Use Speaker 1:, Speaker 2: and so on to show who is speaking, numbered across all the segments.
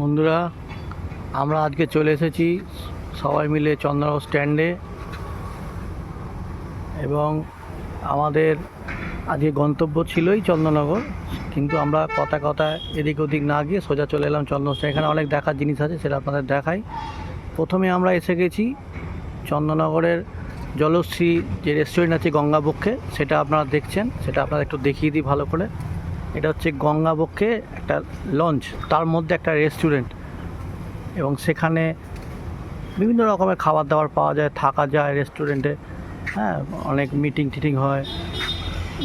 Speaker 1: বন্ধুরা, আমরা আজকে চলে এসেছি সবাই মিলে চন্দ্রনগর স্ট্যান্ডে এবং আমাদের আজকে গন্তব্য ছিলই চন্দ্রনগর, কিন্তু আমরা কথা কথা এদিক ওদিক না গিয়ে সোজা চলে এলাম চন্দ্রনগর এখানে অনেক দেখার জিনিস আছে, সেটা আপনাদের দেখাই। প্রথমে আমরা এসে গেছি চন্দ্রনগরের জলশ্রী যে রেস্টুরেন্ট আছে গঙ্গাবক্ষে, সেটা আপনারা দেখছেন, সেটা আপনারা একটু দেখিয়ে দিই ভালো করে। এটা হচ্ছে গঙ্গাবক্ষে একটা লঞ্চ, তার মধ্যে একটা রেস্টুরেন্ট। এবং সেখানে বিভিন্ন রকমের খাবার দাবার পাওয়া যায়, থাকা যায় রেস্টুরেন্টে। হ্যাঁ অনেক মিটিং টিটিং হয়।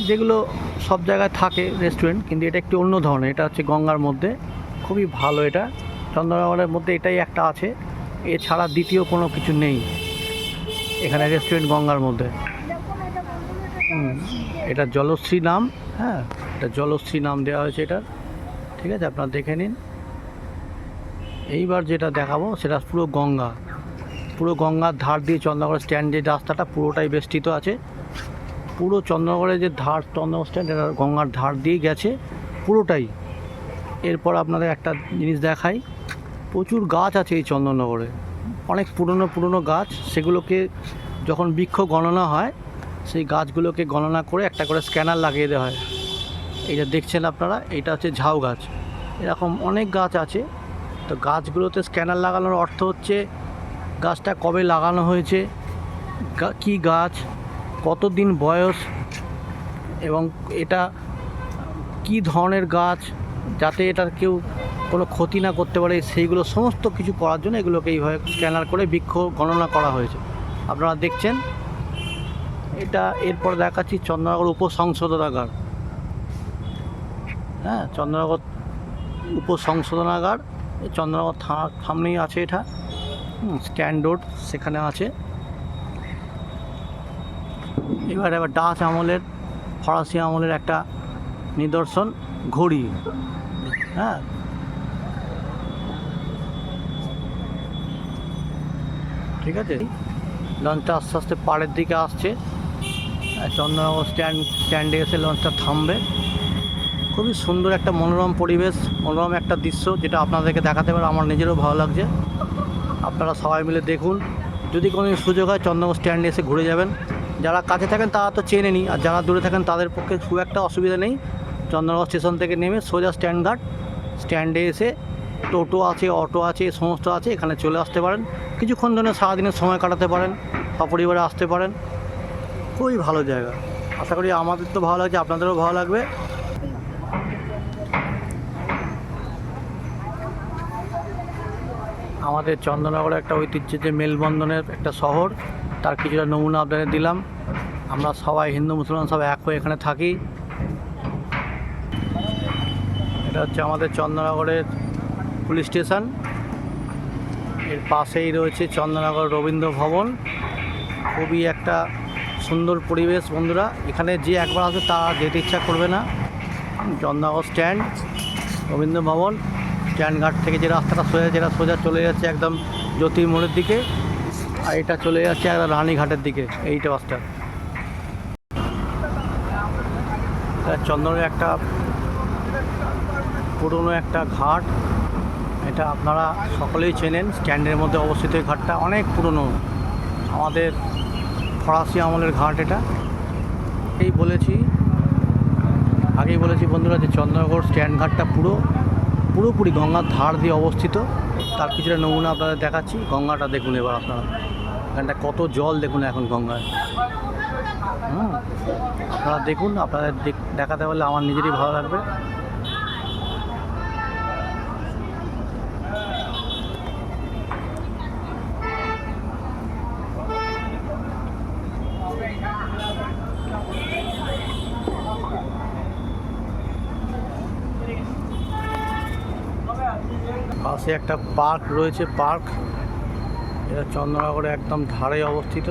Speaker 1: যেগুলো সব জায়গায় থাকে রেস্টুরেন্ট, কিন্তু এটা একটু অন্য ধরনের। এটা হচ্ছে গঙ্গার মধ্যে। খুবই ভালো এটা। চন্দ্রনগরের মধ্যে এটাই একটা আছে। এছাড়া দ্বিতীয় কোনো কিছু নেই। এখানে রেস্টুরেন্ট গঙ্গার মধ্যে। এটা জলশ্রী নাম হ্যাঁ। এটা জলশ্রী নাম দেওয়া হয়েছে এটা ঠিক আছে, আপনারা দেখে নিন। এইবার যেটা দেখাবো, সেটা পুরো গঙ্গা। পুরো গঙ্গার ধার দিয়ে চন্দ্রনগর স্ট্যান্ড যে রাস্তাটা, পুরোটাই বেষ্টিত আছে। পুরো চন্দ্রনগরের যে ধার, চন্দ্রনগর স্ট্যান্ড, এটা গঙ্গার ধার দিয়ে গেছে, পুরোটাই। এরপর আপনাদের একটা জিনিস দেখাই। প্রচুর গাছ আছে এই চন্দননগরে অনেক পুরনো পুরনো গাছ। সেগুলোকে যখন বৃক্ষ গণনা হয়, সেই গাছগুলোকে গণনা করে একটা করে স্ক্যানার লাগিয়ে দেওয়া হয়। এই যে দেখছেন আপনারা? এটা হচ্ছে ঝাউ গাছ। এরকম অনেক গাছ আছে। তো গাছগুলোতে স্ক্যানার লাগানোর অর্থ হচ্ছে, গাছটা কবে লাগানো হয়েছে কী গাছ, কতদিন বয়স, এবং এটা কী ধরনের গাছ, যাতে এটার কেউ কোনো ক্ষতি না করতে পারে, সেইগুলো সমস্ত কিছু করার জন্য এগুলোকে এইভাবে স্ক্যানার করে বৃক্ষ গণনা করা হয়েছে। আপনারা দেখছেন? এটা এরপর দেখাচ্ছি চন্দ্রনগর উপসংশোধনাগার। হ্যাঁ চন্দ্রনগর উপসংশোধনাগার চন্দ্রনগর থানার সামনেই আছে এটা। স্ট্যান্ড রোড সেখানে আছে। এবার এবার ডাচ আমলের, ফরাসি আমলের একটা নিদর্শন, ঘড়ি। হ্যাঁ। ঠিক আছে? লঞ্চটা আস্তে আস্তে পাড়ের দিকে আসছে। চন্দ্রনগর স্ট্যান্ড, স্ট্যান্ডে এসে লঞ্চটা থামবে। খুবই সুন্দর একটা মনোরম পরিবেশ, মনোরম একটা দৃশ্য যেটা আপনাদেরকে দেখাতে পারে। আমার নিজেরও ভালো লাগছে। আপনারা সবাই মিলে দেখুন। যদি কোনো সুযোগ হয় চন্দ্রনগর স্ট্যান্ডে এসে ঘুরে যাবেন। যারা কাছে থাকেন, তারা তো চেনে নি আর যারা দূরে থাকেন, তাদের পক্ষে খুব একটা অসুবিধা নেই। চন্দ্রনগর স্টেশন থেকে নেমে সোজা স্ট্যান্ড ঘাট। স্ট্যান্ডে এসে টোটো আছে, অটো আছে এই সমস্ত আছে, এখানে চলে আসতে পারেন। কিছুক্ষণ ধরে সারাদিনের সময় কাটাতে পারেন সপরিবারে আসতে পারেন। খুবই ভালো জায়গা। আশা করি আমাদের তো ভালো লাগছে, আপনাদেরও ভালো লাগবে। আমাদের চন্দননগরে একটা ঐতিহ্য যে মেলবন্ধনের একটা শহর, তার কিছুটা নমুনা আপনাদের দিলাম। আমরা সবাই হিন্দু, মুসলমান সব এক হয়ে এখানে থাকি। এটা হচ্ছে আমাদের চন্দননগরের পুলিশ স্টেশন। এর পাশেই রয়েছে চন্দননগর রবীন্দ্র ভবন। খুবই একটা সুন্দর পরিবেশ বন্ধুরা। এখানে যে একবার আসবে তা যেতে ইচ্ছা করবে না। চন্দননগর স্ট্যান্ড, রবীন্দ্র ভবন। স্ট্যান্ড ঘাট থেকে যে রাস্তাটা সোজা যেটা সোজা চলে যাচ্ছে একদম জ্যোতি মোড়ের দিকে, আর এটা চলে যাচ্ছে একদম রানীঘাটের দিকে, এইটা বাসটা চন্দনের একটা পুরনো একটা ঘাট, এটা আপনারা সকলেই চেনেন, স্ট্যান্ডের মধ্যে অবস্থিত এই ঘাটটা অনেক পুরনো। আমাদের ফরাসি আমলের ঘাট এটা। এই বলেছি, আগেই বলেছি বন্ধুরা যে চন্দ্রনগর স্ট্যান্ড ঘাটটা পুরো পুরোপুরি গঙ্গার ধার দিয়ে অবস্থিত। তার কিছুটা নমুনা আপনাদের দেখাচ্ছি। গঙ্গাটা দেখুন এবার আপনারা। এখানটা কত জল দেখুন এখন গঙ্গায়। হুম, আপনারা দেখুন, আপনাদের দেখাতে পারলে আমার নিজেরই ভালো লাগবে। পাশে একটা পার্ক রয়েছে পার্ক। এটা চন্দ্রনগরে একদম ধারে অবস্থিত।